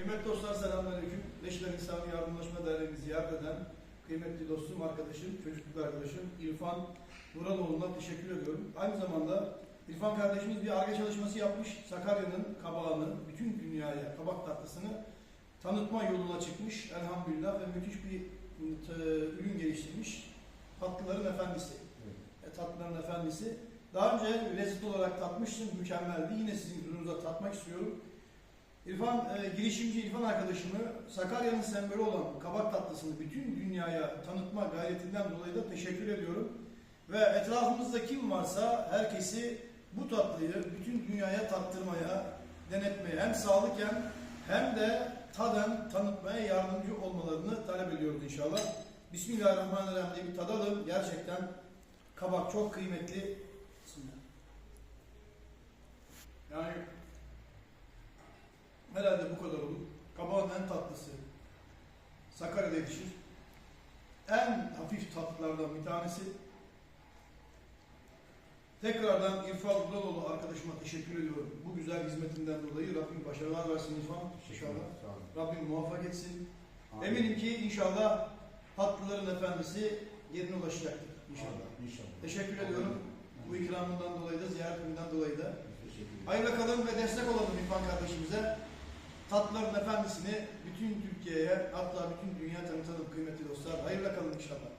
Kıymetli dostlar selamünaleyküm. Beşler İnsani Yardımlaşma Derneği'ni ziyaret eden kıymetli dostum, arkadaşım, çocukluk arkadaşım İrfan Vuraloğlu'na teşekkür ediyorum. Aynı zamanda İrfan kardeşimiz bir arge çalışması yapmış. Sakarya'nın kabağını, bütün dünyaya kabak tatlısını tanıtma yoluna çıkmış. Elhamdülillah ve müthiş bir e, ürün geliştirmiş. Tatlıların efendisi. E, tatlıların efendisi. Daha önce lezzet olarak tatmıştım, mükemmeldi. Yine sizin ürününüze tatmak istiyorum. İrfan, e, girişimci İrfan arkadaşımı Sakarya'nın sembolü olan kabak tatlısını bütün dünyaya tanıtma gayretinden dolayı da teşekkür ediyorum. Ve etrafımızda kim varsa herkesi bu tatlıyı bütün dünyaya tattırmaya, denetmeye hem sağlıken hem de taden tanıtmaya yardımcı olmalarını talep ediyoruz inşallah. Bismillahirrahmanirrahim diye bir tadalım. Gerçekten kabak çok kıymetli. Bismillah. Herhalde bu kadar olur. Kabağın en tatlısı. Sakarya'da yetişir. En hafif tatlılardan bir tanesi. Tekrardan İrfan Uraloğlu arkadaşıma teşekkür ediyorum. Bu güzel hizmetinden dolayı Rabbim başarılar versin İrfan. İnşallah. Rabbim muvaffak etsin. Amin. Eminim ki inşallah tatlıların efendisi yerine ulaşacaktır inşallah. İnşallah. Teşekkür ediyorum. Bu ikramından dolayı da, ziyaretinden dolayı da. Hayırlı kalın ve destek olalım İrfan kardeşimize. Tatlıların efendisini bütün Türkiye'ye hatta bütün dünya tanıtalım kıymetli dostlar. Hayırlı kalın inşallah.